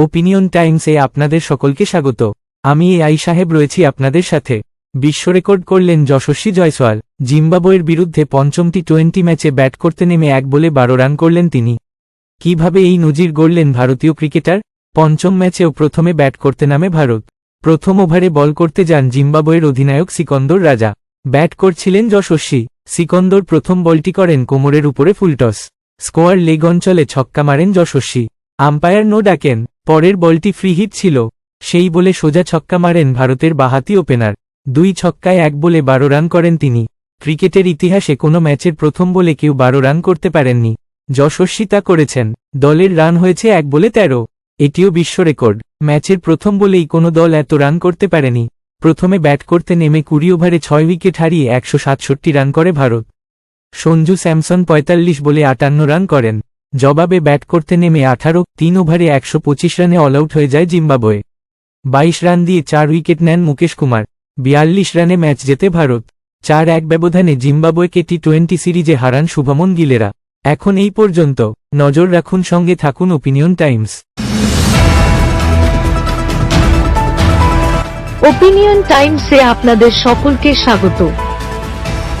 Opinion টাইমসে আপনাদের সকলকে স্বাগত। আমি এ আই সাহেব রয়েছি আপনাদের সাথে। বিশ্ব রেকর্ড করলেন যশস্বী জয়সওয়াল। জিম্বাবুয়ের বিরুদ্ধে পঞ্চম টি টোয়েন্টি ম্যাচে ব্যাট করতে নেমে এক বলে বারো রান করলেন তিনি। কীভাবে এই নজির গড়লেন ভারতীয় ক্রিকেটার? পঞ্চম ম্যাচেও প্রথমে ব্যাট করতে নামে ভারত। প্রথম ওভারে বল করতে যান জিম্বাবুয়ের অধিনায়ক সিকন্দর রাজা। ব্যাট করছিলেন যশস্বী। সিকন্দর প্রথম বলটি করেন কোমরের উপরে ফুলটস স্কোয়ার লেগ অঞ্চলে ছক্কা মারেন যশস্বী। আম্পায়ার নো ডাকেন। পরের বলটি ফ্রি হিট ছিল। সেই বলে সোজা ছক্কা মারেন ভারতের বাহাতি ওপেনার। দুই ছক্কায় এক বলে বারো রান করেন তিনি। ক্রিকেটের ইতিহাসে কোনো ম্যাচের প্রথম বলে কেউ বারো রান করতে পারেননি। যশস্বী তা করেছেন। দলের রান হয়েছে এক বলে তেরো। এটিও বিশ্ব রেকর্ড। ম্যাচের প্রথম বলেই কোনো দল এত রান করতে পারেনি। প্রথমে ব্যাট করতে নেমে কুড়ি ওভারে ছয় উইকেট হারিয়ে একশো সাতষট্টি রান করে ভারত। সঞ্জু স্যামসন পঁয়তাল্লিশ বলে আটান্ন রান করেন। জবাবে ব্যাট করতে নেমে আঠারো, তিন ওভারে একশো পঁচিশ রানে অল আউট হয়ে যায় জিম্বাবুয়ে। বাইশ রান দিয়ে চার উইকেট নেন মুকেশ কুমার। বিয়াল্লিশ রানে ম্যাচ জেতে ভারত। চার এক ব্যবধানে জিম্বাবুয়েকে টি টোয়েন্টি সিরিজে হারান শুভমন গিলেরা। এখন এই পর্যন্ত, নজর রাখুন সঙ্গে থাকুন ওপিনিয়ন টাইমস ওপিনিয়ন টাইমসে আপনাদের সকলকে স্বাগত।